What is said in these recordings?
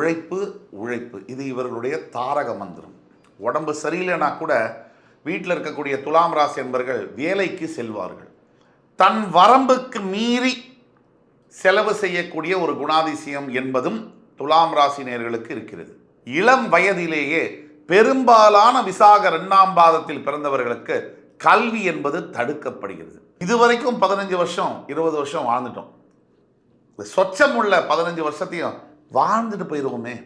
உழைப்பு உழைப்பு. இது இவர்களுடைய தாரக மந்திரம். உடம்பு சரியில்லைனா கூட வீட்டில் இருக்கக்கூடிய துலாம் ராசி என்பர்கள் வேலைக்கு செல்வார்கள். தன் வரம்புக்கு மீறி செலவு செய்யக்கூடிய ஒரு குணாதிசயம் என்பதும் துலாம் ராசினியர்களுக்கு இருக்கிறது. இளம் வயதிலேயே பெரும்பாலான விசாக இரண்டாம் பாதத்தில் பிறந்தவர்களுக்கு கல்வி என்பது தடுக்கப்படுகிறது. இதுவரைக்கும் பதினஞ்சு வருஷம் இருபது வருஷம் வாழ்ந்துட்டோம். இந்த சொச்சம் உள்ள பதினஞ்சு வருஷத்தையும் வாழ்ந்துட்டு போயிடுவோமே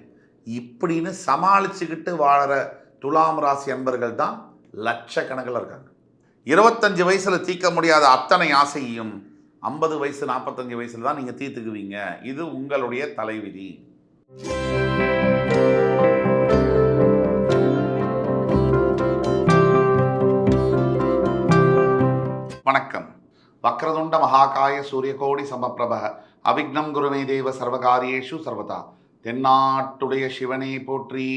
இப்படின்னு சமாளிச்சுக்கிட்டு வாழற துலாம் ராசி அன்பர்கள் தான் லட்சக்கணக்கில் இருக்காங்க. இருபத்தஞ்சு வயசுல தீர்க்க முடியாத அத்தனை ஆசையையும் ஐம்பது வயசு நாற்பத்தஞ்சு வயசுல தான் நீங்கள் தீர்த்துக்குவீங்க. இது உங்களுடைய தலைவிதி. வணக்கம். வக்ரதுண்ட மகாகாய சூரியகோடி சமப்பிரப அவிக்னம் குருமே தேவ சர்வகாரியேஷு சர்வதா. தென்னாட்டுடைய சிவனை போற்றி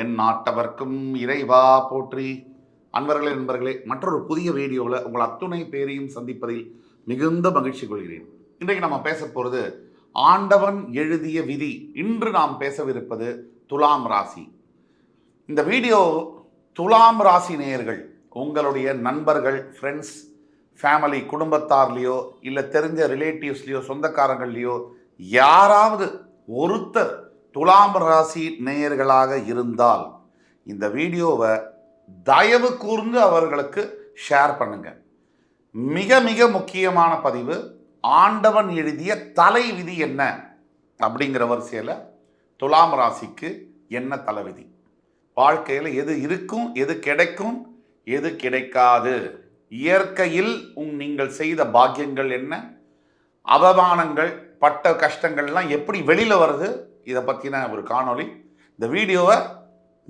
என் நாட்டவர்க்கும் இறைவா போற்றி. அன்பர்களே நண்பர்களே மற்றொரு புதிய வீடியோவில் உங்கள் அத்துணை பேரையும் சந்திப்பதில் மிகுந்த மகிழ்ச்சி கொள்கிறேன். இன்றைக்கு நம்ம பேச போகிறது ஆண்டவன் எழுதிய விதி. இன்று நாம் பேசவிருப்பது துலாம் ராசி. இந்த வீடியோ துலாம் ராசி நேயர்கள் உங்களுடைய நண்பர்கள் ஃப்ரெண்ட்ஸ் ஃபேமிலி குடும்பத்தார்லேயோ இல்லை தெரிஞ்ச ரிலேட்டிவ்ஸ்லேயோ சொந்தக்காரங்கள்லையோ யாராவது ஒருத்தர் துலாம் ராசி நேயர்களாக இருந்தால் இந்த வீடியோவை தயவு கூர்ந்து அவர்களுக்கு ஷேர் பண்ணுங்க. மிக மிக முக்கியமான பதிவு ஆண்டவன் எழுதிய தலை விதி என்ன? அப்படிங்கிற வரிசையில் துலாம் ராசிக்கு என்ன தலைவிதி வாழ்க்கையில் எது இருக்கும் எது கிடைக்கும் எது கிடைக்காது? இயற்கையில் உங் நீங்கள் செய்த பாக்கியங்கள் என்ன? அவமானங்கள் பட்ட கஷ்டங்கள்லாம் எப்படி வெளியில் வருது? இதை பற்றின ஒரு காணொளி. இந்த வீடியோவை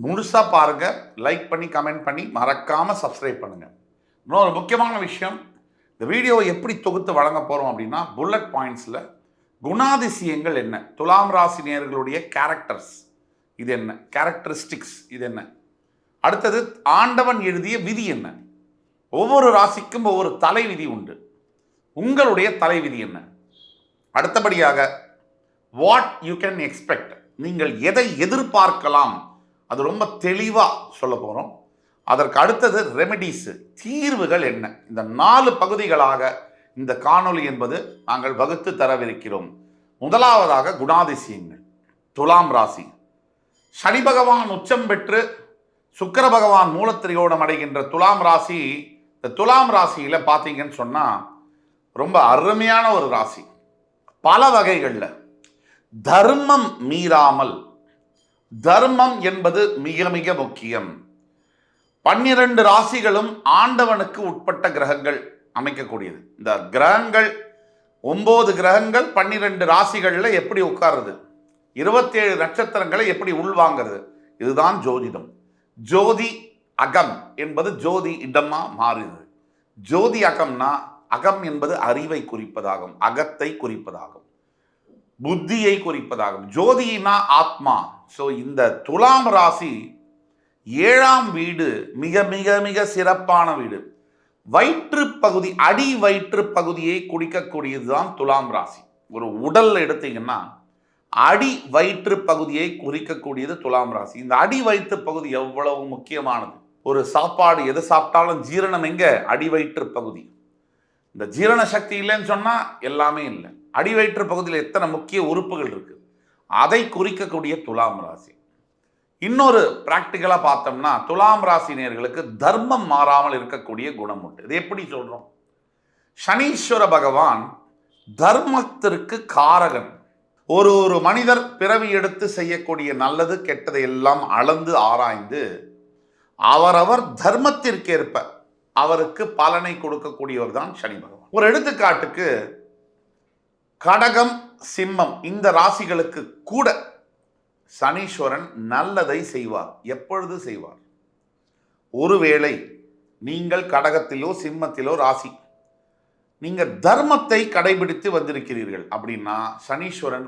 முழுசாக பாருங்கள் லைக் பண்ணி கமெண்ட் பண்ணி மறக்காமல் சப்ஸ்கிரைப் பண்ணுங்கள் இன்னொரு முக்கியமான விஷயம் இந்த வீடியோவை எப்படி தொகுத்து வழங்க போகிறோம் அப்படின்னா புல்லட் பாயிண்ட்ஸில் குணாதிசயங்கள் என்ன? துலாம் ராசி நேர்களுடைய கேரக்டர்ஸ் இது என்ன? கேரக்டரிஸ்டிக்ஸ் இது என்ன? அடுத்தது ஆண்டவன் எழுதிய விதி என்ன? ஒவ்வொரு ராசிக்கும் ஒவ்வொரு தலைவிதி உண்டு. உங்களுடைய தலைவிதி என்ன? அடுத்தபடியாக வாட் யூ கேன் எக்ஸ்பெக்ட் நீங்கள் எதை எதிர்பார்க்கலாம்? அது ரொம்ப தெளிவாக சொல்ல போகிறோம் அதற்கு அடுத்தது ரெமெடிஸு தீர்வுகள் என்ன? இந்த நாலு பகுதிகளாக இந்த காணொளி என்பது நாங்கள் வகுத்து தரவிருக்கிறோம். முதலாவதாக குணாதிசயங்கள். துலாம் ராசி. சனி பகவான் உச்சம் பெற்று சுக்கர பகவான் மூலத்திரியோடம் அடைகின்ற துலாம் ராசி இந்த துலாம் ராசியில் பார்த்தீங்கன்னு சொன்னால் ரொம்ப அருமையான ஒரு ராசி. பல வகைகளில். தர்மம் மீறாமல். தர்மம் என்பது மிக மிக முக்கியம். பன்னிரண்டு ராசிகளும் ஆண்டவனுக்கு உட்பட்ட கிரகங்கள் அமைக்கக்கூடியது. இந்த கிரகங்கள் ஒம்பது கிரகங்கள் பன்னிரெண்டு ராசிகளில் எப்படி உட்காருது? இருபத்தேழு நட்சத்திரங்களை எப்படி உள்வாங்கிறது? இதுதான் ஜோதிடம். ஜோதி அகம் என்பது ஜோதி இடமா மாறுது. ஜோதி அகம்னா அகம் என்பது அறிவை குறிப்பதாகும் அகத்தை குறிப்பதாகும் புத்தியை குறிப்பதாகும். ஜோதினா ஆத்மா. ஸோ இந்த துலாம் ராசி ஏழாம் வீடு மிக மிக மிக சிறப்பான வீடு. வயிற்று பகுதி அடி வயிற்று பகுதியை குடிக்கக்கூடியது தான் துலாம் ராசி. ஒரு உடல் எடுத்தீங்கன்னா அடி வயிற்று பகுதியை குறிக்கக்கூடியது துலாம் ராசி. இந்த அடி வயிற்று பகுதி எவ்வளவு முக்கியமானது? ஒரு சாப்பாடு எது சாப்பிட்டாலும் ஜீரணம் எங்கே? அடிவயிற்று பகுதி. இந்த ஜீரண சக்தி இல்லைன்னு சொன்னால் எல்லாமே இல்லை. அடிவயிற்று பகுதியில் எத்தனை முக்கிய உறுப்புகள் இருக்குது அதை குறிக்கக்கூடிய துலாம் ராசி. இன்னொரு ப்ராக்டிக்கலாக பார்த்தோம்னா துலாம் ராசினியர்களுக்கு தர்மம் மாறாமல் இருக்கக்கூடிய குணம் உண்டு இது எப்படி சொல்கிறோம் சனீஸ்வர பகவான் தர்மத்திற்கு காரகன். ஒரு ஒரு மனிதர் பிறவி எடுத்து செய்யக்கூடிய நல்லது கெட்டதை எல்லாம் அளந்து ஆராய்ந்து அவரவர் தர்மத்திற்கேற்ப அவருக்கு பலனை கொடுக்கக்கூடியவர் தான் சனி பகவான். ஒரு எடுத்துக்காட்டுக்கு கடகம் சிம்மம் இந்த ராசிகளுக்கு கூட சனீஸ்வரன் நல்லதை செய்வார். எப்பொழுது செய்வார்? ஒருவேளை நீங்கள் கடகத்திலோ சிம்மத்திலோ ராசி நீங்கள் தர்மத்தை கடைபிடித்து வந்திருக்கிறீர்கள் அப்படின்னா சனீஸ்வரன்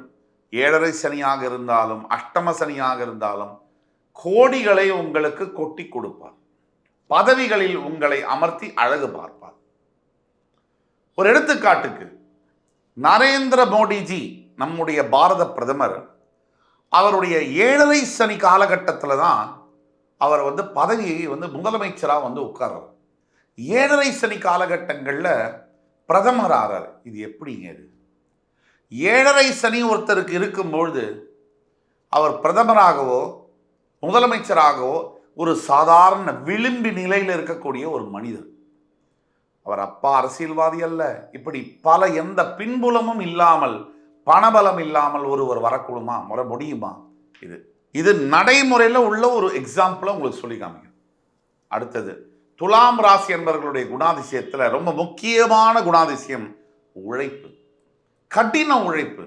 ஏழரை சனியாக இருந்தாலும் அஷ்டம சனியாக இருந்தாலும் கோடிகளை உங்களுக்கு கொட்டி கொடுப்பார். பதவிகளில் உங்களை அமர்த்தி அழகு பார்ப்பார். ஒரு எடுத்துக்காட்டுக்கு நரேந்திர மோடிஜி நம்முடைய பாரத பிரதமர் அவருடைய ஏழரை சனி காலகட்டத்தில் தான் அவர் வந்து பதவியை வந்து முதலமைச்சராக வந்து உட்கார்றார். ஏழரை சனி காலகட்டங்களில் பிரதமர் ஆறார். இது எப்படிங்க இது? ஏழரை சனி ஒருத்தருக்கு இருக்கும்பொழுது அவர் பிரதமராகவோ முதலமைச்சராகவோ ஒரு சாதாரண விளிம்பி நிலையில் இருக்கக்கூடிய ஒரு மனிதர். அவர் அப்பா அரசியல்வாதி அல்ல. இப்படி பல எந்த பின்புலமும் இல்லாமல் பணபலம் இல்லாமல் ஒருவர் வரக்கூடுமா? வர முடியுமா? இது இது நடைமுறையில் உள்ள ஒரு எக்ஸாம்பிளை உங்களுக்கு சொல்லி காமிக்கும் அடுத்தது துலாம் ராசி என்பவர்களுடைய குணாதிசயத்தில் ரொம்ப முக்கியமான குணாதிசயம் உழைப்பு. கடின உழைப்பு.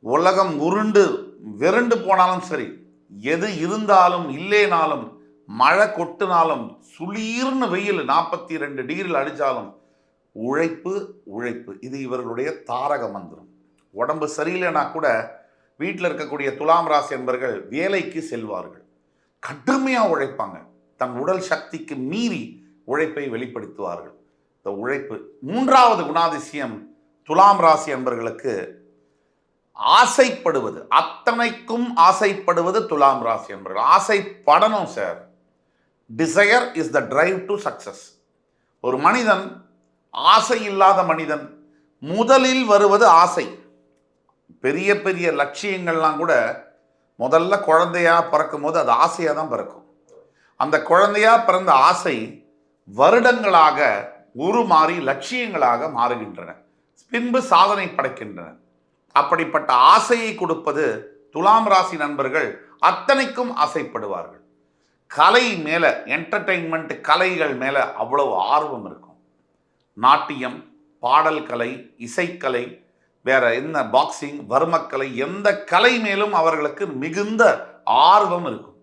உலகம் உருண்டு விரண்டு போனாலும் சரி எது இருந்தாலும் இல்லைனாலும் மழை கொட்டினாலும் சுளீர்னு வெயில் நாற்பத்தி ரெண்டு டிகிரியில் அடித்தாலும் உழைப்பு உழைப்பு. இது இவர்களுடைய தாரக மந்திரம். உடம்பு சரியில்லைனா கூட வீட்டில் இருக்கக்கூடிய துலாம் ராசி என்பர்கள் வேலைக்கு செல்வார்கள். கடுமையாக உழைப்பாங்க. தன் உடல் சக்திக்கு மீறி உழைப்பை வெளிப்படுத்துவார்கள். இந்த உழைப்பு மூன்றாவது குணாதிசயம் துலாம் ராசி என்பர்களுக்கு ஆசைப்படுவது அத்தனைக்கும் ஆசைப்படுவது துலாம் ராசி என்பர்கள். ஆசைப்படணும் sir desire is the drive to success ஒரு மனிதன் ஆசை இல்லாத மனிதன் முதலில் வருவது ஆசை. பெரிய பெரிய லட்சியங்கள்லாம் கூட முதல்ல குழந்தையாக பிறக்கும் போது அது ஆசையாக தான் பிறக்கும். அந்த குழந்தையாக பிறந்த ஆசை வருடங்களாக உருமாறி லட்சியங்களாக மாறுகின்றன. பின்பு சாதனை படைக்கின்றன. அப்படிப்பட்ட ஆசையை கொடுப்பது துலாம் ராசி நண்பர்கள் அத்தனைக்கும் ஆசைப்படுவார்கள். கலை மேலே என்டர்டெயின்மெண்ட் கலைகள் மேலே அவ்வளவு ஆர்வம் இருக்கும். நாட்டியம் பாடல் கலை இசைக்கலை வேற என்ன பாக்ஸிங் வர்மக்கலை எந்த கலை மேலும் அவர்களுக்கு மிகுந்த ஆர்வம் இருக்கும்.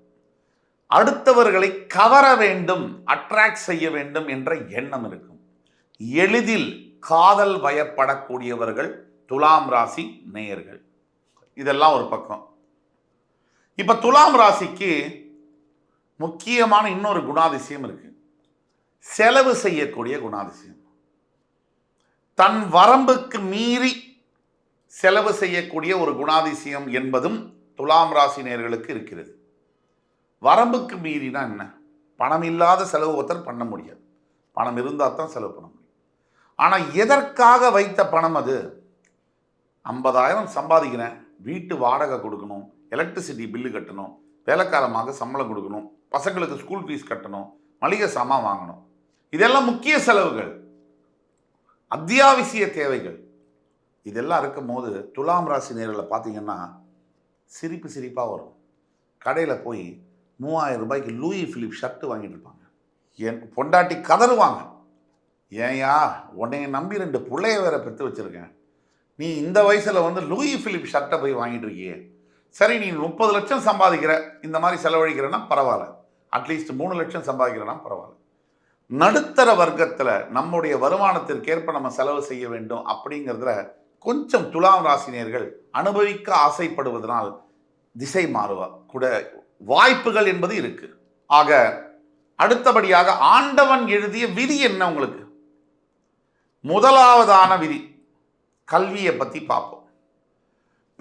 அடுத்தவர்களை கவர வேண்டும் அட்ராக்ட் செய்ய வேண்டும் என்ற எண்ணம் இருக்கும். எளிதில் காதல் வயப்படக்கூடியவர்கள் துலாம் ராசி நேயர்கள். இதெல்லாம் ஒரு பக்கம். இப்போ துலாம் ராசிக்கு முக்கியமான இன்னொரு குணாதிசயம் இருக்கு. செலவு செய்யக்கூடிய குணாதிசயம். தன் வரம்புக்கு மீறி செலவு செய்யக்கூடிய ஒரு குணாதிசயம் என்பதும் துலாம் ராசி நேயர்களுக்கு இருக்கிறது. வரம்புக்கு மீறினா என்ன? பணம் இல்லாத செலவு ஒருத்தர் பண்ண முடியாது. பணம் இருந்தால் தான் செலவு பண்ண முடியும். ஆனால் எதற்காக வைத்த பணம் அது? ஐம்பதாயிரம் சம்பாதிக்கிறேன். வீட்டு வாடகை கொடுக்கணும். எலக்ட்ரிசிட்டி பில்லு கட்டணும். வேலைக்காலமாக சம்பளம் கொடுக்கணும். பசங்களுக்கு ஸ்கூல் ஃபீஸ் கட்டணும். மளிகை சாமான் வாங்கணும். இதெல்லாம் முக்கிய செலவுகள். அத்தியாவசிய தேவைகள். இதெல்லாம் இருக்கும்போது துலாம் ராசி நேரில் பார்த்தீங்கன்னா சிரிப்பு சிரிப்பாக வரும். கடையில் போய் மூவாயிரம் ரூபாய்க்கு லூயி ஃபிலிப் ஷர்ட் வாங்கிட்டு இருப்பாங்க. என் பொண்டாட்டி கதறுவாங்க. ஏன்யா உன்னைய நம்பி ரெண்டு பிள்ளைய வேற பெற்று வச்சுருக்கேன். நீ இந்த வயசில் வந்து லூயி ஃபிலிப் ஷர்ட்டை போய் வாங்கிட்டு இருக்கியே. சரி நீ முப்பது லட்சம் சம்பாதிக்கிற. இந்த மாதிரி செலவழிக்கிறன்னா பரவாயில்ல. அட்லீஸ்ட் மூணு லட்சம் சம்பாதிக்கிறேன்னா பரவாயில்ல. நடுத்தர வர்க்கத்தில் நம்முடைய வருமானத்திற்கேற்ப நம்ம செலவு செய்ய வேண்டும் அப்படிங்கிறதுல கொஞ்சம் துலாம் ராசினியர்கள் அனுபவிக்க ஆசைப்படுவதனால் திசை மாறுவா கூட வாய்ப்புகள் என்பது இருக்கு. ஆக அடுத்தபடியாக ஆண்டவன் எழுதிய விதி என்ன உங்களுக்கு? முதலாவதான விதி. கல்வியை பற்றி பார்ப்போம்.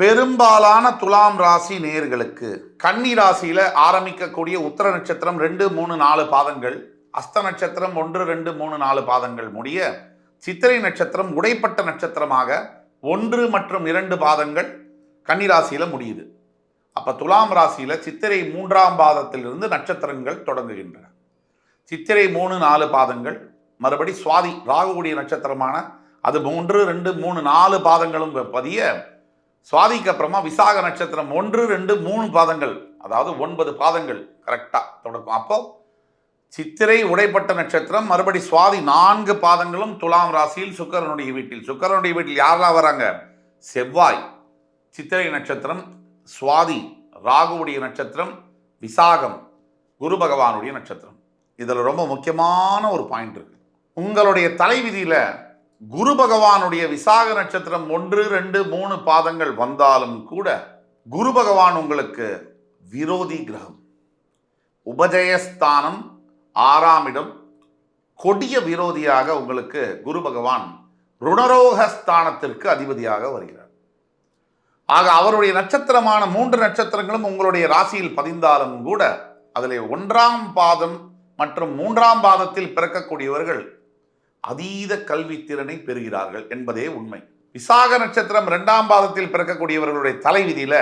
பெரும்பாலான துலாம் ராசி நேர்களுக்கு கன்னி ராசியில் ஆரம்பிக்கக்கூடிய உத்தர நட்சத்திரம் ரெண்டு மூணு நாலு பாதங்கள் அஸ்த நட்சத்திரம் ஒன்று ரெண்டு மூணு நாலு பாதங்கள் முடிய சித்திரை நட்சத்திரம் உடைப்பட்ட நட்சத்திரமாக ஒன்று மற்றும் இரண்டு பாதங்கள் கன்னிராசியில் முடியுது. அப்போ துலாம் ராசியில் சித்திரை மூன்றாம் பாதத்திலிருந்து நட்சத்திரங்கள் தொடங்குகின்றன. சித்திரை மூணு நாலு பாதங்கள் மறுபடி சுவாதி ராகுடைய நட்சத்திரமான அது மூன்று ரெண்டு மூணு நாலு பாதங்களும் பதிய சுவாதிக்கு அப்புறமா விசாக நட்சத்திரம் ஒன்று ரெண்டு மூணு பாதங்கள் அதாவது ஒன்பது பாதங்கள் கரெக்டாக தொடக்கும். அப்போ சித்திரை உடைப்பட்ட நட்சத்திரம் மறுபடி சுவாதி நான்கு பாதங்களும் துலாம் ராசியில் சுக்கரனுடைய வீட்டில். சுக்கரனுடைய வீட்டில் யாரெல்லாம் வராங்க? செவ்வாய் சித்திரை நட்சத்திரம் சுவாதி ராகுவுடைய நட்சத்திரம் விசாகம் குரு பகவானுடைய நட்சத்திரம். இதில் ரொம்ப முக்கியமான ஒரு பாயிண்ட் இருக்கு. உங்களுடைய தலைவிதியில் குரு பகவானுடைய விசாக நட்சத்திரம் ஒன்று ரெண்டு மூணு பாதங்கள் வந்தாலும் கூட குரு பகவான் உங்களுக்கு விரோதி கிரகம். உபஜயஸ்தானம் ஆறாம் இடம். கொடிய விரோதியாக உங்களுக்கு குரு பகவான் ருணரோகஸ்தானத்திற்கு அதிபதியாக வருகிறார். ஆக அவருடைய நட்சத்திரமான மூன்று நட்சத்திரங்களும் உங்களுடைய ராசியில் பதிந்தாலும் கூட அதில் ஒன்றாம் பாதம் மற்றும் மூன்றாம் பாதத்தில் பிறக்கக்கூடியவர்கள் அதீத கல்வி திறனை பெறுகிறார்கள் என்பதே உண்மை. விசாக நட்சத்திரம் இரண்டாம் பாதத்தில் பிறக்கக்கூடியவர்களுடைய தலைவிதியில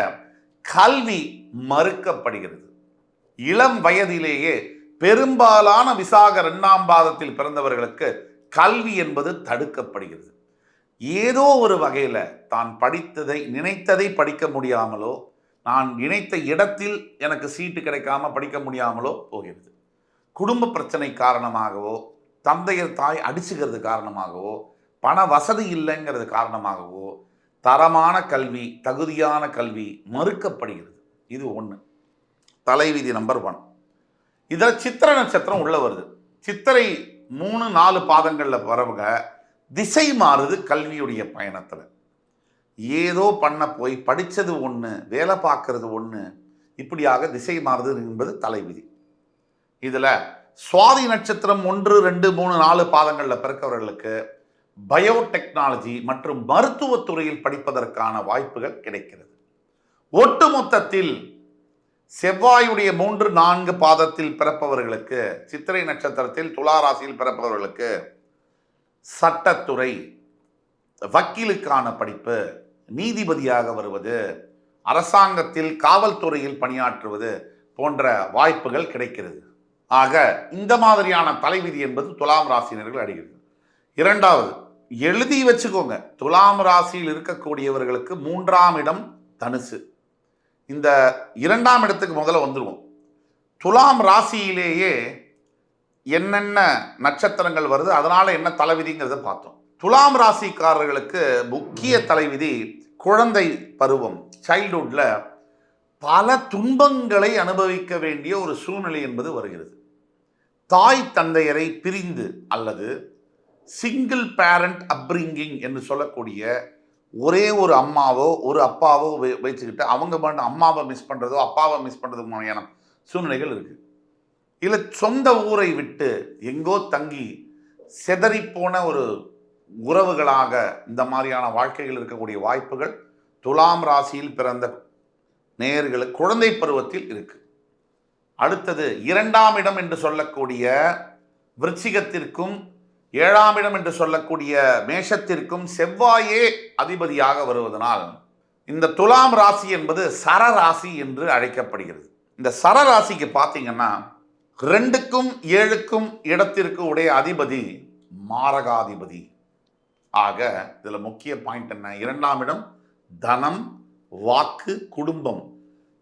கல்வி மறுக்கப்படுகிறது. இளம் வயதிலேயே பெரும்பாலான விசாக இரண்டாம் பாதத்தில் பிறந்தவர்களுக்கு கல்வி என்பது தடுக்கப்படுகிறது. ஏதோ ஒரு வகையில் தான் படித்ததை நினைத்ததை படிக்க முடியாமலோ நான் நினைத்த இடத்தில் எனக்கு சீட்டு கிடைக்காம படிக்க முடியாமலோ போகிறது. குடும்ப பிரச்சனை காரணமாகவோ தந்தையர் தாய் அடிச்சுக்கிறது காரணமாகவோ பண வசதி இல்லைங்கிறது காரணமாகவோ தரமான கல்வி தகுதியான கல்வி மறுக்கப்படுகிறது. இது ஒன்று தலைவிதி நம்பர் ஒன் இதில் சித்திர நட்சத்திரம் உள்ளே வருது. சித்திரை மூணு நாலு பாதங்களில் வரவங்க திசை மாறுது கல்வியுடைய பயணத்தில். ஏதோ பண்ண போய் படித்தது ஒன்று வேலை பார்க்கறது ஒன்று இப்படியாக திசை மாறுது என்பது தலைவிதி. இதில் சுவாதி நட்சத்திரம் ஒன்று ரெண்டு மூணு நாலு பாதங்களில் பிறக்கவர்களுக்கு பயோடெக்னாலஜி மற்றும் மருத்துவத்துறையில் படிப்பதற்கான வாய்ப்புகள் கிடைக்கிறது. ஒட்டுமொத்தத்தில் செவ்வாயுடைய மூன்று நான்கு பாதத்தில் பிறப்பவர்களுக்கு சித்திரை நட்சத்திரத்தில் துலா ராசியில் பிறப்பவர்களுக்கு சட்டத்துறை வக்கீலுக்கான படிப்பு நீதிபதியாக வருவது அரசாங்கத்தில் காவல்துறையில் பணியாற்றுவது போன்ற வாய்ப்புகள் கிடைக்கிறது. ஆக இந்த மாதிரியான தலைவிதி என்பது துலாம் ராசினர்கள் அடைகிறது. இரண்டாவது எழுதி வச்சுக்கோங்க. துலாம் ராசியில் இருக்கக்கூடியவர்களுக்கு மூன்றாம் இடம் தனுசு. இந்த இரண்டாம் இடத்துக்கு முதல்ல வந்துடுவோம் துலாம் ராசியிலேயே என்னென்ன நட்சத்திரங்கள் வருது அதனால் என்ன தலைவிதிங்கிறத பார்த்தோம். துலாம் ராசிக்காரர்களுக்கு முக்கிய தலைவிதி குழந்தை பருவம். சைல்டுஹுட்டில் பல துன்பங்களை அனுபவிக்க வேண்டிய ஒரு சூழ்நிலை என்பது வருகிறது. தாய் தந்தையரை பிரிந்து அல்லது சிங்கிள் பேரண்ட் அப்ரிங்கிங் என்று சொல்லக்கூடிய ஒரே ஒரு அம்மாவோ ஒரு அப்பாவோ வச்சுக்கிட்டு அவங்க மட்டும் அம்மாவை மிஸ் பண்ணுறதோ அப்பாவை மிஸ் பண்ணுறது மாதிரியான சூழ்நிலைகள் இருக்குது இல்லை சொந்த ஊரை விட்டு எங்கோ தங்கி செதறிப்போன ஒரு உறவுகளாக இந்த மாதிரியான வாழ்க்கைகள் இருக்கக்கூடிய வாய்ப்புகள் துலாம் ராசியில் பிறந்த நேயர்களுக்கு குழந்தை பருவத்தில் இருக்குது அடுத்தது இரண்டாம் இடம் என்று சொல்லக்கூடிய விருச்சிகத்திற்கும் ஏழாம் இடம் என்று சொல்லக்கூடிய மேஷத்திற்கும் செவ்வாயே அதிபதியாக வருவதனால் இந்த துலாம் ராசி என்பது சரராசி என்று அழைக்கப்படுகிறது. இந்த சரராசிக்கு பார்த்தீங்கன்னா ரெண்டுக்கும் ஏழுக்கும் இடத்திற்கு உடைய அதிபதி மாரகாதிபதி. ஆக இதில் முக்கிய பாயிண்ட் என்ன? இரண்டாம் இடம் தனம் வாக்கு குடும்பம்.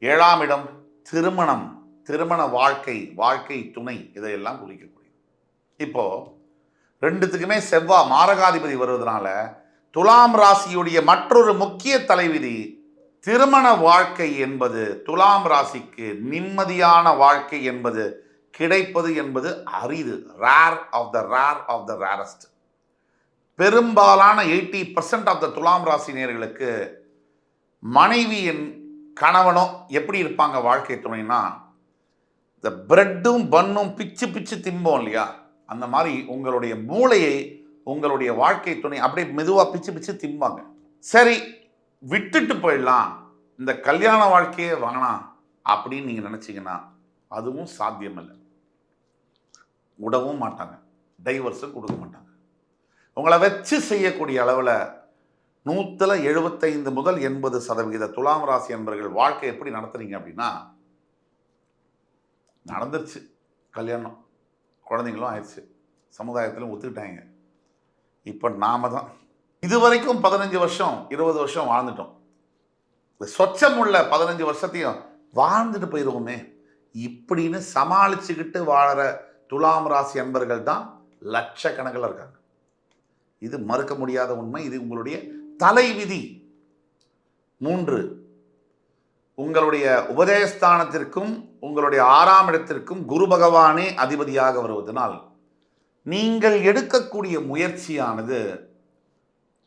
ஏழாம் இடம் திருமணம். திருமண வாழ்க்கை வாழ்க்கை துணை இதையெல்லாம் குறிக்கக்கூடியது. இப்போ ரெண்டுத்துக்குமே செவ்வாய் மாரகாதிபதி வருவதனால துலாம் ராசியுடைய மற்றொரு முக்கிய தலைவிதி திருமண வாழ்க்கை என்பது துலாம் ராசிக்கு நிம்மதியான வாழ்க்கை என்பது கிடைப்பது என்பது அரிது. Rare of the rare of the rarest பெரும்பாலான எயிட்டி பர்சன்ட் ஆஃப் த துலாம் ராசி நேர்களுக்கு மனைவியின் கணவனோ எப்படி இருப்பாங்க வாழ்க்கை துணைன்னா இந்த பிரெட்டும் பன்னும் பிச்சு பிச்சு திம்போம் இல்லையா? அந்த மாதிரி உங்களுடைய மூளையை உங்களுடைய வாழ்க்கை துணை அப்படியே மெதுவாக பிச்சு பிச்சு திம்பாங்க. சரி விட்டுட்டு போயிடலாம். இந்த கல்யாண வாழ்க்கையே வேணாம் அப்படின்னு நீங்கள் நினச்சிங்கன்னா அதுவும் சாத்தியமில்லை. விடவும் மாட்டாங்க. டைவர்ஸும் கொடுக்க மாட்டாங்க. உங்களை வச்சு செய்யக்கூடிய அளவில் நூற்றில் எழுபத்தைந்து முதல் எண்பது சதவிகித துலாம் ராசி என்பர்கள் வாழ்க்கை எப்படி நடத்துகிறீங்க அப்படின்னா நடந்துருச்சு. கல்யாணம். குழந்தைங்களும் ஆயிடுச்சு. சமுதாயத்திலும் ஒத்துக்கிட்டாங்க. இப்போ நாம தான். இது வரைக்கும் பதினஞ்சு வருஷம் இருபது வருஷம் வாழ்ந்துட்டோம். இந்த சொச்சம் உள்ள பதினஞ்சு வருஷத்தையும் வாழ்ந்துட்டு போயிடுவோமே இப்படின்னு சமாளிச்சுக்கிட்டு வாழற துலாம் ராசி அன்பர்கள் தான் லட்சக்கணக்கில் இருக்காங்க. இது மறுக்க முடியாத உண்மை. இது உங்களுடைய தலைவிதி. மூன்று உங்களுடைய உபதேசஸ்தானத்திற்கும் உங்களுடைய ஆறாம் இடத்திற்கும் குரு பகவானே அதிபதியாக வருவதனால் நீங்கள் எடுக்கக்கூடிய முயற்சியானது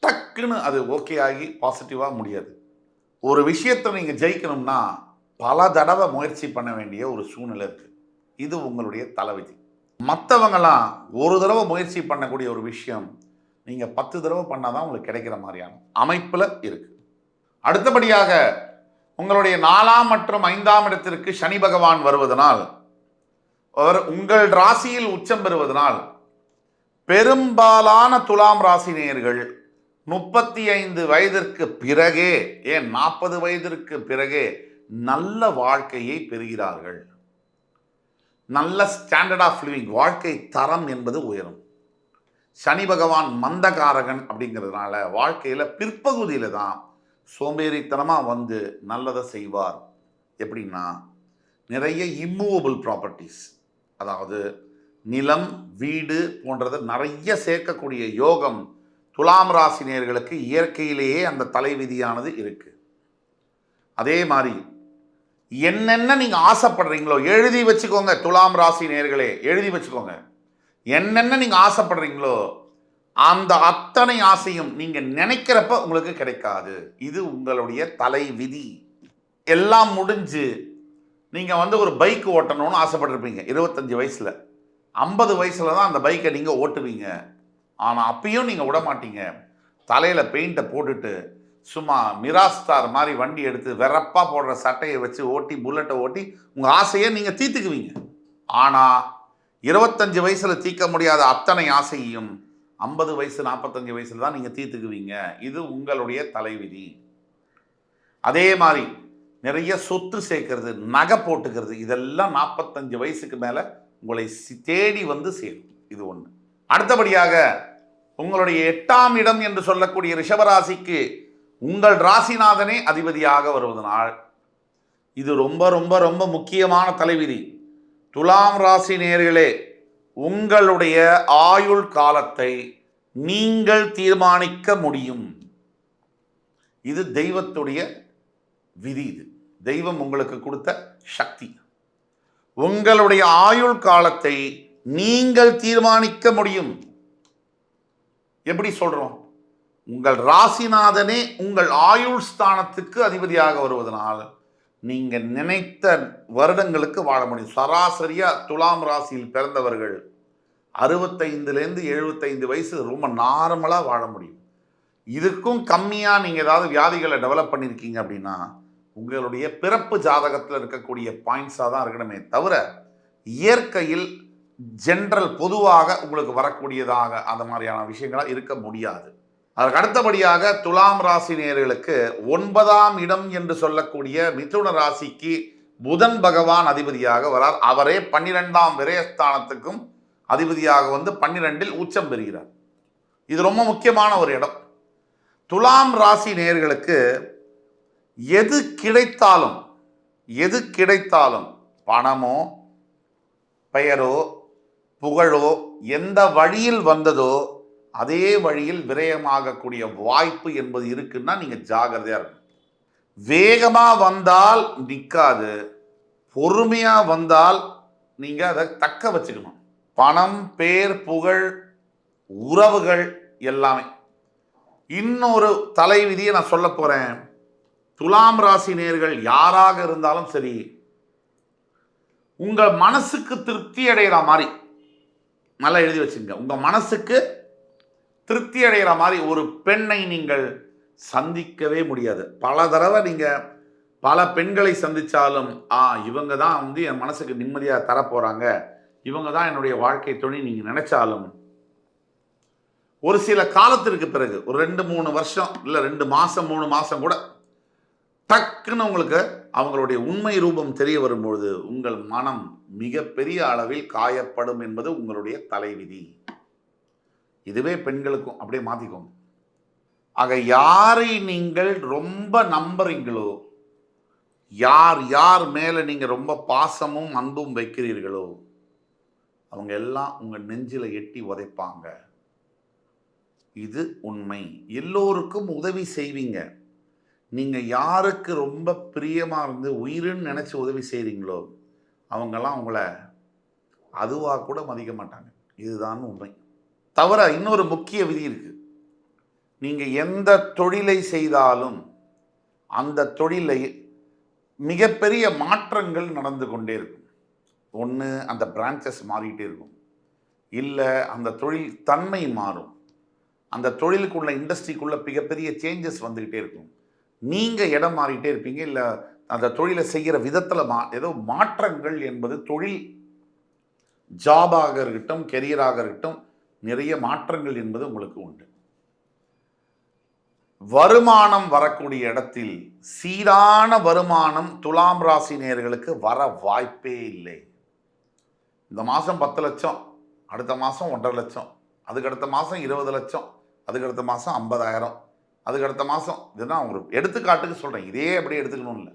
டக்குன்னு அது ஓகே ஆகி பாசிட்டிவாக முடியாது. ஒரு விஷயத்தை நீங்கள் ஜெயிக்கணும்னா பல தடவை முயற்சி பண்ண வேண்டிய ஒரு சூழ்நிலை இருக்குது இது உங்களுடைய தலைவிதி. மற்றவங்களாம் ஒரு தடவை முயற்சி பண்ணக்கூடிய ஒரு விஷயம் நீங்கள் பத்து தடவை பண்ணால் தான் உங்களுக்கு கிடைக்கிற மாதிரியான அமைப்பில் இருக்குது அடுத்தபடியாக உங்களுடைய நாலாம் மற்றும் ஐந்தாம் இடத்திற்கு சனி பகவான் வருவதனால் அவர் உங்கள் ராசியில் உச்சம் பெறுவதனால் பெரும்பாலான துலாம் ராசி நேயர்கள் முப்பத்தி ஐந்து வயதிற்கு பிறகே ஏன் நாற்பது வயதிற்கு பிறகே நல்ல வாழ்க்கையை பெறுகிறார்கள். நல்ல ஸ்டாண்டர்ட் ஆஃப் லிவிங் வாழ்க்கை தரம் என்பது உயரும். சனி பகவான் மந்தகாரகன் அப்படிங்கிறதுனால வாழ்க்கையில் பிற்பகுதியில் தான் சோம்பேறித்தனமாக வந்து நல்லதை செய்வார். எப்படின்னா நிறைய இம்மூவபிள் ப்ராப்பர்ட்டிஸ் அதாவது நிலம் வீடு போன்றதை நிறைய சேர்க்கக்கூடிய யோகம் துலாம் ராசினியர்களுக்கு இயற்கையிலேயே அந்த தலைவிதியானது இருக்குது அதே மாதிரி என்னென்ன நீங்கள் ஆசைப்படுறீங்களோ எழுதி வச்சுக்கோங்க துலாம் ராசி நேர்களே எழுதி வச்சுக்கோங்க. என்னென்ன நீங்கள் ஆசைப்படுறீங்களோ அந்த அத்தனை ஆசையும் நீங்கள் நினைக்கிறப்ப உங்களுக்கு கிடைக்காது. இது உங்களுடைய தலை விதி எல்லாம் முடிஞ்சு நீங்கள் வந்து ஒரு பைக் ஓட்டணும்னு ஆசைப்பட்டிருப்பீங்க. இருபத்தஞ்சி வயசில். ஐம்பது வயசில் தான் அந்த பைக்கை நீங்கள் ஓட்டுவீங்க. ஆனால் அப்பயும் நீங்கள் விட மாட்டீங்க. தலையில் பெயிண்ட்டை போட்டுட்டு சும்மா மிராஸ்டார் மாதிரி வண்டி எடுத்து வெறப்பாக போடுற சட்டையை வச்சு ஓட்டி புல்லட்டை ஓட்டி உங்கள் ஆசையை நீங்கள் தீர்த்துக்குவீங்க. ஆனால் இருபத்தஞ்சு வயசில் தீர்க்க முடியாத அத்தனை ஆசையையும் ஐம்பது வயசு நாற்பத்தஞ்சு வயசில் தான் நீங்கள் தீர்த்துக்குவீங்க. இது உங்களுடைய தலைவிதி. அதே மாதிரி நிறைய சொத்து சேர்க்கறது நகை போட்டுக்கிறது இதெல்லாம் நாற்பத்தஞ்சு வயசுக்கு மேலே உங்களை தேடி வந்து சேரும். இது ஒன்று அடுத்தபடியாக உங்களுடைய எட்டாம் இடம் என்று சொல்லக்கூடிய ரிஷபராசிக்கு உங்கள் ராசிநாதனே அதிபதியாக வருவதனால் இது ரொம்ப ரொம்ப ரொம்ப முக்கியமான தலைவிதி. துலாம் ராசி நேர்களே உங்களுடைய ஆயுள் காலத்தை நீங்கள் தீர்மானிக்க முடியும். இது தெய்வத்துடைய விதி இது. தெய்வம் உங்களுக்கு கொடுத்த சக்தி. உங்களுடைய ஆயுள் காலத்தை நீங்கள் தீர்மானிக்க முடியும். எப்படி சொல்றோம்? உங்கள் ராசிநாதனே உங்கள் ஆயுள் ஸ்தானத்துக்கு அதிபதியாக வருவதனால் நீங்கள் நினைத்த வருடங்களுக்கு வாழ முடியும். சராசரியா துலாம் ராசியில் பிறந்தவர்கள் அறுபத்தைந்துலேருந்து எழுபத்தைந்து வயசு ரொம்ப நார்மலாக வாழ முடியும். இதுக்கும் கம்மியாக நீங்கள் ஏதாவது வியாதிகளை டெவலப் பண்ணியிருக்கீங்க அப்படின்னா உங்களுடைய பிறப்பு ஜாதகத்தில் இருக்கக்கூடிய பாயிண்ட்ஸாக தான் இருக்கணுமே தவிர இயற்கையில் ஜென்ரல் பொதுவாக உங்களுக்கு வரக்கூடியதாக அந்த மாதிரியான விஷயங்களாக இருக்க முடியாது. அதற்கு அடுத்தபடியாக துலாம் ராசி நேர்களுக்கு ஒன்பதாம் இடம் என்று சொல்லக்கூடிய மிதுன ராசிக்கு புதன் பகவான் அதிபதியாக வரார். அவரே பன்னிரெண்டாம் விரயஸ்தானத்துக்கும் அதிபதியாக வந்து பன்னிரெண்டில் உச்சம் பெறுகிறார். இது ரொம்ப முக்கியமான ஒரு இடம். துலாம் ராசி நேயர்களுக்கு எது கிடைத்தாலும் எது கிடைத்தாலும் பணமோ பெயரோ புகழோ எந்த வழியில் வந்ததோ அதே வழியில் விரயமாகக்கூடிய வாய்ப்பு என்பது இருக்குன்னா நீங்கள் ஜாகிரதையாக இருக்கணும். வேகமாக வந்தால் நிற்காது பொறுமையாக வந்தால் நீங்கள் அதை தக்க வச்சுக்கணும். பணம் பேர் புகழ் உறவுகள் எல்லாமே. இன்னொரு தலைவிதியை நான் சொல்ல போகிறேன் துலாம் ராசி நேர்கள் யாராக இருந்தாலும் சரி உங்கள் மனசுக்கு திருப்தி அடைகிற மாதிரி நல்லா எழுதி வச்சுங்க. உங்கள் மனசுக்கு திருப்தி அடைகிற மாதிரி ஒரு பெண்ணை நீங்கள் சந்திக்கவே முடியாது. பல தடவை நீங்கள் பல பெண்களை சந்தித்தாலும் ஆ இவங்க தான் வந்து என் மனசுக்கு நிம்மதியாக தரப்போகிறாங்க இவங்க தான் என்னுடைய வாழ்க்கை துணை நீங்கள் நினைச்சாலும். ஒரு சில காலத்திற்கு பிறகு ஒரு ரெண்டு மூணு வருஷம் இல்லை ரெண்டு மாதம் மூணு மாதம் கூட டக்குன்னு உங்களுக்கு அவங்களுடைய உண்மை ரூபம் தெரிய வரும்பொழுது உங்கள் மனம் மிகப்பெரிய அளவில் காயப்படும் என்பது உங்களுடைய தலைவிதி. இதுவே பெண்களுக்கும் அப்படியே மாற்றிக்கோங்க ஆக யாரை நீங்கள் ரொம்ப நம்புறீங்களோ யார் யார் மேலே நீங்கள் ரொம்ப பாசமும் அன்பும் வைக்கிறீர்களோ அவங்க எல்லாம் உங்கள் நெஞ்சில் எட்டி உதைப்பாங்க. இது உண்மை. எல்லோருக்கும் உதவி செய்வீங்க. நீங்கள் யாருக்கு ரொம்ப பிரியமாக இருந்து உயிருன்னு நினச்சி உதவி செய்கிறீங்களோ அவங்கெல்லாம் உங்களை அதுவாக கூட மதிக்க மாட்டாங்க. இதுதான் உண்மை. தவிர இன்னொரு முக்கிய விதி இருக்குது நீங்கள் எந்த தொழிலை செய்தாலும் அந்த தொழிலை மிகப்பெரிய மாற்றங்கள் நடந்து கொண்டே இருக்கும். ஒன்று அந்த பிரான்ச்சஸ் மாறிக்கிட்டே இருக்கும். இல்லை அந்த தொழில் தன்மை மாறும். அந்த தொழிலுக்குள்ள இண்டஸ்ட்ரிக்குள்ளே மிகப்பெரிய சேஞ்சஸ் வந்துக்கிட்டே இருக்கும். நீங்கள் இடம் மாறிட்டே இருப்பீங்க. இல்லை அந்த தொழிலை செய்கிற விதத்தில் மா ஏதோ மாற்றங்கள் என்பது தொழில் ஜாபாக இருக்கட்டும் கெரியராக இருக்கட்டும் நிறைய மாற்றங்கள் என்பது உங்களுக்கு உண்டு. வருமானம் வரக்கூடிய இடத்தில் சீரான வருமானம் துலாம் ராசி நேர்களுக்கு வர வாய்ப்பே இல்லை. இந்த மாதம் பத்து லட்சம் அடுத்த மாதம் ஒன்றரை லட்சம் அதுக்கு அடுத்த மாதம் இருபது லட்சம் அதுக்கு அடுத்த மாதம் ஐம்பதாயிரம் அதுக்கு அடுத்த மாதம் இதுதான் ஒரு எடுத்துக்காட்டுக்கு சொல்கிறேன் இதே அப்படியே எடுத்துக்கணும் இல்லை.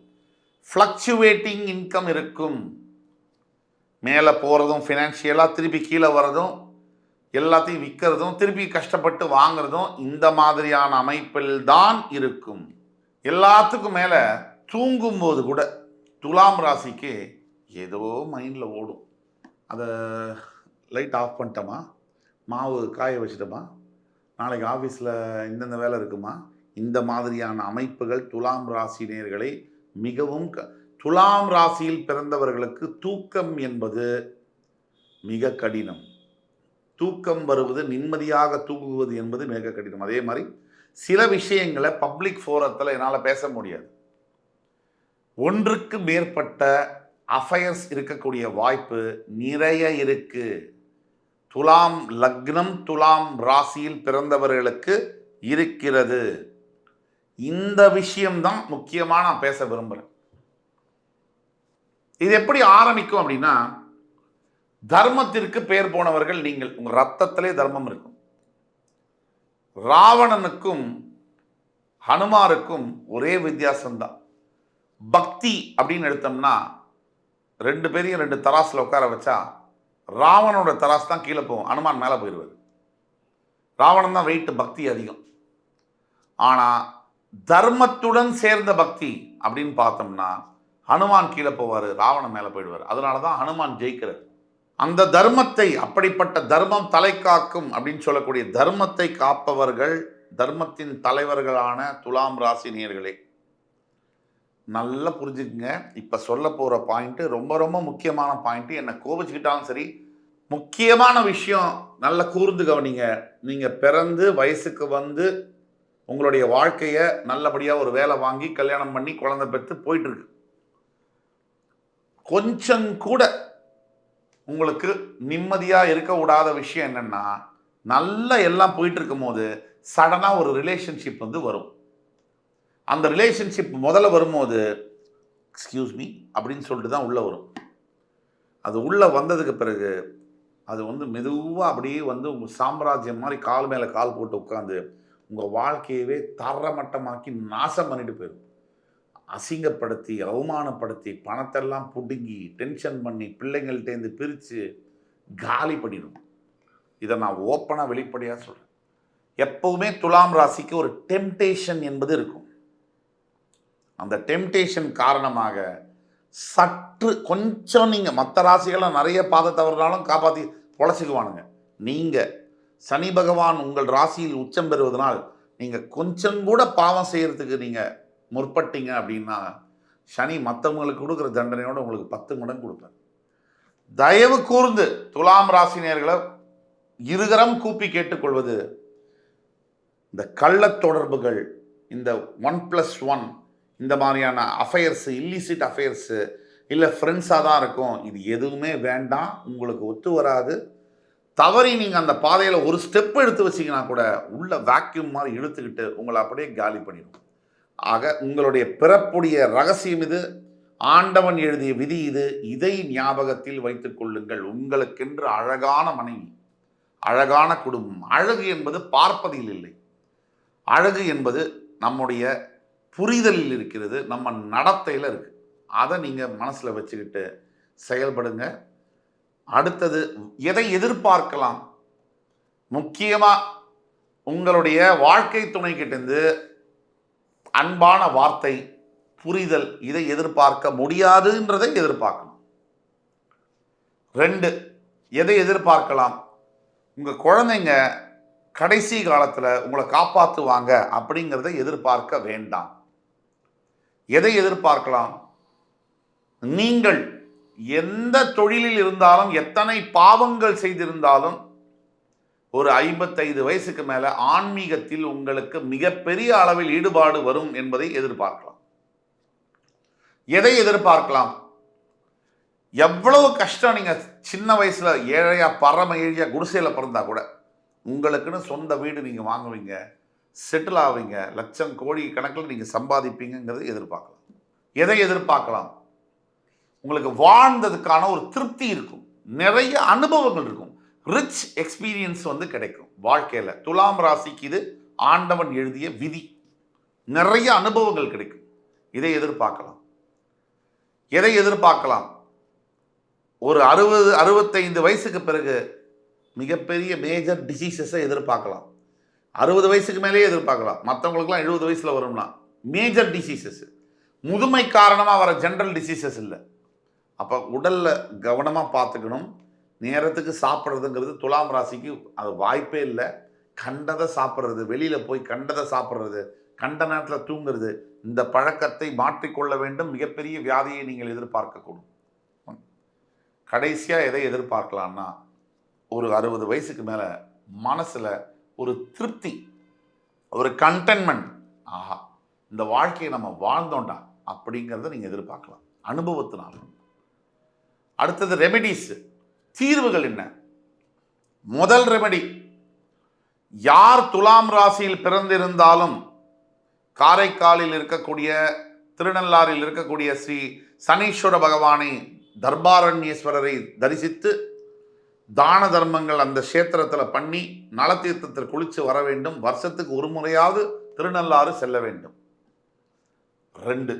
ஃப்ளக்சுவேட்டிங் இன்கம் இருக்கும். மேலே போகிறதும் ஃபினான்ஷியலாக திருப்பி கீழே வர்றதும் எல்லாத்தையும் விற்கிறதும் திருப்பி கஷ்டப்பட்டு வாங்குறதும் இந்த மாதிரியான அமைப்பில் தான் இருக்கும். எல்லாத்துக்கும் மேலே தூங்கும்போது கூட துலாம் ராசிக்கு ஏதோ மைண்டில் ஓடும். அதை லைட் ஆஃப் பண்ணிட்டோமா? மாவு காய வச்சிட்டோமா? நாளைக்கு ஆஃபீஸில் இந்தந்த வேலை இருக்குமா? இந்த மாதிரியான அமைப்புகள் துலாம் ராசி நேர்களை மிகவும் க துலாம் ராசியில் பிறந்தவர்களுக்கு தூக்கம் என்பது மிக கடினம். தூக்கம் வருவது நிம்மதியாக தூங்குவது என்பது மிக கடினம். அதே மாதிரி சில விஷயங்களை பப்ளிக் ஃபோரத்தில் என்னால் பேச முடியாது. ஒன்றுக்கு மேற்பட்ட அஃபயர்ஸ் இருக்கக்கூடிய வாய்ப்பு நிறைய இருக்கு. துலாம் லக்னம் துலாம் ராசியில் பிறந்தவர்களுக்கு இருக்கிறது. இந்த விஷயம்தான் முக்கியமாக நான் பேச விரும்புகிறேன் இது எப்படி ஆரம்பிக்கும் அப்படின்னா தர்மத்திற்கு பெயர் போனவர்கள் நீங்கள் உங்கள் ரத்தத்திலே தர்மம் இருக்கும். ராவணனுக்கும் ஹனுமாருக்கும் ஒரே வித்தியாசம்தான். பக்தி அப்படின்னு எடுத்தோம்னா ரெண்டு பேரையும் ரெண்டு தராசில் உட்கார வச்சா ராவணனோட தராசு தான் கீழே போகும் அனுமான் மேலே போயிடுவார். ராவணன் தான் வெயிட் பக்தி அதிகம். ஆனால் தர்மத்துடன் சேர்ந்த பக்தி அப்படின்னு பார்த்தோம்னா ஹனுமான் கீழே போவார் ராவணன் மேலே போயிடுவார். அதனால தான் ஹனுமான் ஜெயிக்கிறார். அந்த தர்மத்தை அப்படிப்பட்ட தர்மம் தலை காக்கும் அப்படின்னு சொல்லக்கூடிய தர்மத்தை காப்பவர்கள் தர்மத்தின் தலைவர்களான துலாம் ராசினியர்களே நல்லா புரிஞ்சுக்குங்க. இப்போ சொல்ல போகிற பாயிண்ட்டு ரொம்ப ரொம்ப முக்கியமான பாயிண்ட்டு என்னை கோபிச்சுக்கிட்டாலும் சரி முக்கியமான விஷயம் நல்லா கூர்ந்து கவனிங்க. நீங்கள் பிறந்து வயசுக்கு வந்து உங்களுடைய வாழ்க்கையை நல்லபடியாக ஒரு வேலை வாங்கி கல்யாணம் பண்ணி குழந்தை பெற்று போயிட்டுருக்கு. கொஞ்சம் கூட உங்களுக்கு நிம்மதியாக இருக்க விடாத விஷயம் என்னென்னா நல்லா எல்லாம் போயிட்டு இருக்கும்போது சடனாக ஒரு ரிலேஷன்ஷிப் வந்து வரும். அந்த ரிலேஷன்ஷிப் முதல்ல வரும்போது எக்ஸ்கியூஸ் மீ அப்படின்னு சொல்லிட்டு தான் உள்ளே வரும். அது உள்ளே வந்ததுக்கு பிறகு அது வந்து மெதுவாக அப்படியே வந்து உங்கள் சாம்ராஜ்யம் மாதிரி கால் மேலே கால் போட்டு உட்காந்து உங்கள் வாழ்க்கையவே தரமட்டமாக்கி நாசம் பண்ணிட்டு போயிடும். அசிங்கப்படுத்தி அவமானப்படுத்தி பணத்தெல்லாம் பிடுங்கி டென்ஷன் பண்ணி பிள்ளைங்கள்ட்டேருந்து பிரித்து காலி பண்ணிடும். இதை நான் ஓப்பனாக வெளிப்படையாக சொல்கிறேன் எப்போவுமே துலாம் ராசிக்கு ஒரு டெம்டேஷன் என்பது இருக்கும். அந்த டெம்டேஷன் காரணமாக சற்று கொஞ்சம் நீங்கள் மற்ற ராசிகள்லாம் நிறைய பாதை தவறுனாலும் காப்பாற்றி பொழைச்சிக்குவானுங்க. நீங்கள் சனி பகவான் உங்கள் ராசியில் உச்சம் பெறுவதனால் நீங்கள் கொஞ்சம் கூட பாவம் செய்கிறதுக்கு நீங்கள் முற்பட்டீங்க அப்படின்னா சனி மற்றவங்களுக்கு கொடுக்குற தண்டனையோடு உங்களுக்கு பத்து மடங்கு கொடுப்பேன் தயவு கூர்ந்து துலாம் ராசினியர்களை இருகரம் கூப்பி கேட்டுக்கொள்வது இந்த கள்ள தொடர்புகள் இந்த ஒன் ப்ளஸ் ஒன் இந்த மாதிரியான அஃபயர்ஸு இல்லிசிட் அஃபேர்ஸு இல்லை ஃப்ரெண்ட்ஸாக தான் இருக்கும். இது எதுவுமே வேண்டாம். உங்களுக்கு ஒத்து வராது. தவறி நீங்கள் அந்த பாதையில் ஒரு ஸ்டெப் எடுத்து வச்சிங்கன்னா கூட உள்ள வேக்யூம் மாதிரி இழுத்துக்கிட்டு உங்களை அப்படியே காலி பண்ணிடும். ஆக உங்களுடைய பிறப்புடைய ரகசியம் இது. ஆண்டவன் எழுதிய விதி இது. இதை ஞாபகத்தில் வைத்துக் கொள்ளுங்கள். உங்களுக்கென்று அழகான மனைவி அழகான குடும்பம். அழகு என்பது பார்ப்பதில் இல்லை. அழகு என்பது நம்முடைய புரிதலில் இருக்கிறது நம்ம நடத்தையில் இருக்குது அதை நீங்கள் மனசில் வச்சுக்கிட்டு செயல்படுங்க. அடுத்தது எதை எதிர்பார்க்கலாம்? முக்கியமாக உங்களுடைய வாழ்க்கை துணைக்கிட்டேருந்து அன்பான வார்த்தை புரிதல் இதை எதிர்பார்க்க முடியாதுன்றதை எதிர்பார்க்கணும். ரெண்டு எதை எதிர்பார்க்கலாம்? உங்கள் குழந்தைங்க கடைசி காலத்தில் உங்களை காப்பாற்றுவாங்க அப்படிங்கிறத எதிர்பார்க்க வேண்டாம். எதை எதிர்பார்க்கலாம்? நீங்கள் எந்த தொழிலில் இருந்தாலும் எத்தனை பாவங்கள் செய்திருந்தாலும் ஒரு ஐம்பத்தைந்து வயசுக்கு மேல ஆன்மீகத்தில் உங்களுக்கு மிகப்பெரிய அளவில் ஈடுபாடு வரும் என்பதை எதிர்பார்க்கலாம். எதை எதிர்பார்க்கலாம்? எவ்வளவு கஷ்டம் நீங்க சின்ன வயசுல ஏழையா பரம ஏழையா குடிசையில பிறந்தா கூட உங்களுக்குன்னு சொந்த வீடு நீங்க வாங்குவீங்க. செட்டில் ஆவீங்க. லட்சம் கோடி கணக்கில் நீங்கள் சம்பாதிப்பீங்கிறது எதிர்பார்க்கலாம். எதை எதிர்பார்க்கலாம்? உங்களுக்கு வாழ்ந்ததுக்கான ஒரு திருப்தி இருக்கும். நிறைய அனுபவங்கள் இருக்கும். ரிச் எக்ஸ்பீரியன்ஸ் வந்து கிடைக்கும் வாழ்க்கையில். துலாம் ராசிக்கு இது ஆண்டவன் எழுதிய விதி. நிறைய அனுபவங்கள் கிடைக்கும். இதை எதிர்பார்க்கலாம். எதை எதிர்பார்க்கலாம்? ஒரு அறுபது அறுபத்தைந்து வயசுக்கு பிறகு மிகப்பெரிய மேஜர் டிசீசஸை எதிர்பார்க்கலாம். அறுபது வயசுக்கு மேலேயே எதிர்பார்க்கலாம். மற்றவங்களுக்குலாம் எழுபது வயசில் வரும்னா மேஜர் டிசீசஸ் முதுமை காரணமாக வர ஜென்ரல் டிசீசஸ் இல்லை. அப்போ உடலில் கவனமாக பார்த்துக்கணும். நேரத்துக்கு சாப்பிட்றதுங்கிறது துலாம் ராசிக்கு அது வாய்ப்பே இல்லை. கண்டதை சாப்பிட்றது வெளியில் போய் கண்டதை சாப்பிட்றது கண்ட நேரத்தில் தூங்குறது இந்த பழக்கத்தை மாற்றிக்கொள்ள வேண்டும். மிகப்பெரிய வியாதியை நீங்கள் எதிர்பார்க்கக்கூடும். கடைசியாக எதை எதிர்பார்க்கலான்னா ஒரு அறுபது வயசுக்கு மேலே மனசில் ஒரு திருப்தி ஒரு கண்டென்மெண்ட் ஆஹா இந்த வாழ்க்கையை நம்ம வாழ்ந்தோண்டா அப்படிங்கிறத நீங்கள் எதிர்பார்க்கலாம். அனுபவத்தினால. அடுத்தது ரெமெடிஸ் தீர்வுகள் என்ன? முதல் ரெமெடி யார் துலாம் ராசியில் பிறந்திருந்தாலும் காரைக்காலில் இருக்கக்கூடிய திருநள்ளாறில் இருக்கக்கூடிய ஸ்ரீ சனீஸ்வர பகவானை தர்பாரண்யேஸ்வரரை தரிசித்து தான தர்மங்கள் அந்த கஷேத்திரத்தில் பண்ணி நலத்தீர்த்தத்தில் குளித்து வர வேண்டும். வருஷத்துக்கு ஒரு முறையாவது திருநள்ளாறு செல்ல வேண்டும். ரெண்டு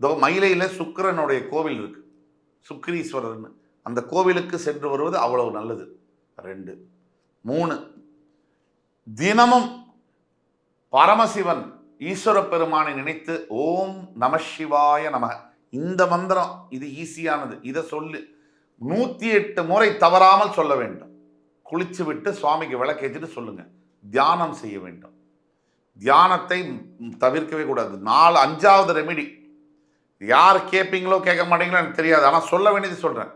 இதோ மயிலையில் சுக்கிரனுடைய கோவில் இருக்குது சுக்கிரீஸ்வரர்னு. அந்த கோவிலுக்கு சென்று வருவது அவ்வளவு நல்லது. ரெண்டு மூணு தினமும் பரமசிவன் ஈஸ்வர பெருமானை நினைத்து ஓம் நம சிவாய நம இந்த மந்திரம் இது ஈஸியானது இதை சொல்லு. நூற்றி எட்டு முறை தவறாமல் சொல்ல வேண்டும். குளிச்சு விட்டு சுவாமிக்கு விளக்கேற்றிட்டு சொல்லுங்க. தியானம் செய்ய வேண்டும். தியானத்தை தவிர்க்கவே கூடாது. நாலு அஞ்சாவது ரெமிடி யார் கேட்பீங்களோ கேட்க மாட்டீங்களோ எனக்கு தெரியாது. ஆனால் சொல்ல வேண்டியது சொல்கிறேன்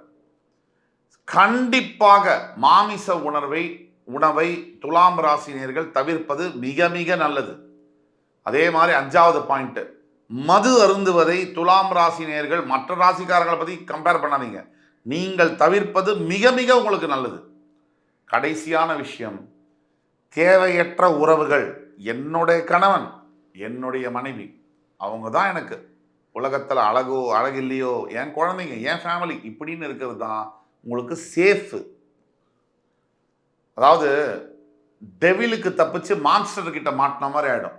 கண்டிப்பாக மாமிச உணர்வை உணவை துலாம் ராசினியர்கள் தவிர்ப்பது மிக மிக நல்லது. அதே மாதிரி அஞ்சாவது பாயிண்ட்டு மது அருந்துவதை துலாம் ராசினியர்கள் மற்ற ராசிக்காரங்களை பற்றி கம்பேர் பண்ணாதீங்க. நீங்கள் தவிர்ப்பது மிக மிக உங்களுக்கு நல்லது. கடைசியான விஷயம் தேவையற்ற உறவுகள் என்னுடைய கணவன் என்னுடைய மனைவி அவங்க தான் எனக்கு. உலகத்தில் அழகோ அழகில்லையோ என் குழந்தைங்க என் ஃபேமிலி இப்படின்னு இருக்கிறது தான் உங்களுக்கு சேஃபு அதாவது டெவிலுக்கு தப்பிச்சு மான்ஸ்டர்கிட்ட மாட்டின மாதிரி ஆகிடும்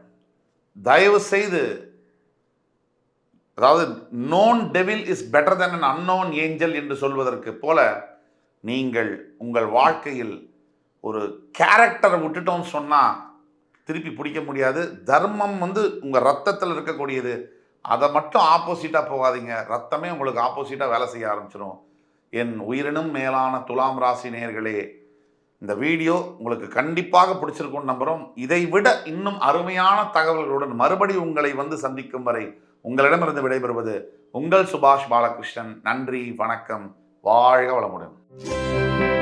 தயவு செய்து அதாவது known devil is better than an unknown angel என்று சொல்வதற்கு போல நீங்கள் உங்கள் வாழ்க்கையில் ஒரு கேரக்டரை விட்டுட்டோம்னு சொன்னால் திருப்பி பிடிக்க முடியாது. தர்மம் வந்து உங்கள் ரத்தத்தில் இருக்கக்கூடியது. அதை மட்டும் ஆப்போசிட்டாக போகாதீங்க. ரத்தமே உங்களுக்கு ஆப்போசிட்டாக வேலை செய்ய ஆரம்பிச்சிடும் என் உயிரினும் மேலான துலாம் ராசி நேர்களே இந்த வீடியோ உங்களுக்கு கண்டிப்பாக பிடிச்சிருக்கும்னு நம்புகிறோம் இதை விட இன்னும் அருமையான தகவல்களுடன் மறுபடி உங்களை வந்து சந்திக்கும் வரை உங்களிடமிருந்து விடைபெறுவது உங்கள் சுபாஷ் பாலகிருஷ்ணன். நன்றி வணக்கம். வாழ்க வளமுடன்.